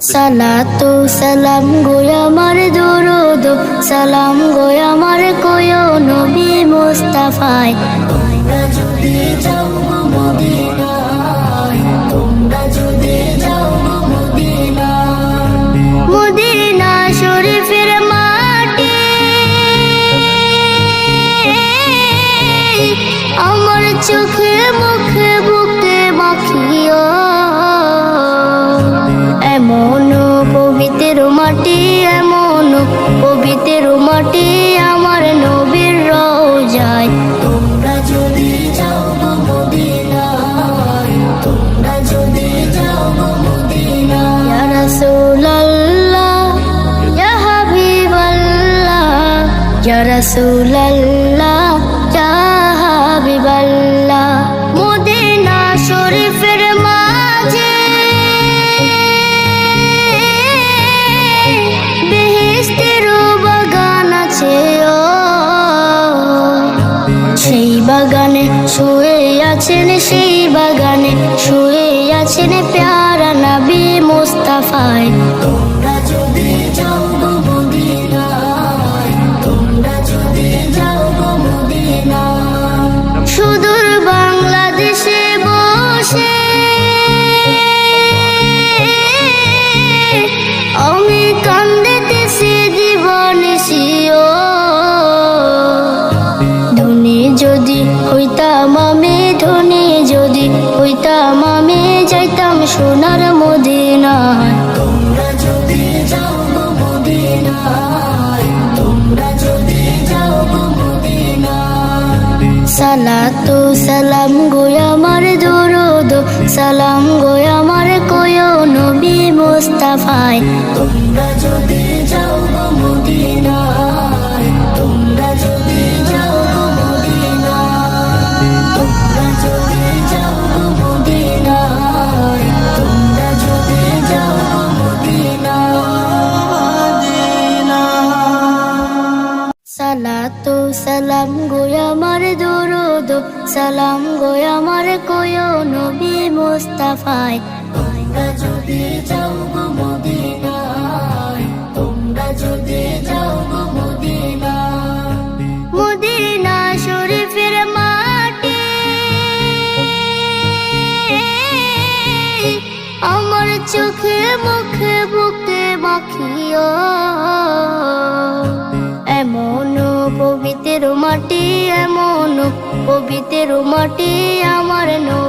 সালাতু সালাম গোয় আমার সালাম গোয় কোয় নবী মুস্তাফায়। তোমরা যদি যাও শরীফের আমার চোখে মুখে বুকে ইয়া রাসূলুল্লাহ ইয়া হাবিবাল্লাহ মদিনা শরীফের মাঝে বেহেশতের বাগান আছে সেই বাগানে শুয়ে আছেন, সেই বাগানে শুয়ে আছেন প্যারা নবী মুস্তাফায় আমি যাইতাম সোনার মদিনায় তোমরা যদি যাও গো মদিনায় তোমরা যদি যাও গো মদিনায় সালাতু সালাম গোয়া আমার দরুদ সালাম গোয়া আমার সালাতু সালাম গোয় আমার দরুদ, সালাম গোয় আমার কোয় নবী মুস্তাফায়। তোমরা যদি যাও গো মদিনায়, তোমরা যদি যাও গো মদিনায়। মদিনা শরীফের মাটি, আমার চোখে মুখে বুকে মাখিও। পবিত্র মাটি আমার নবীর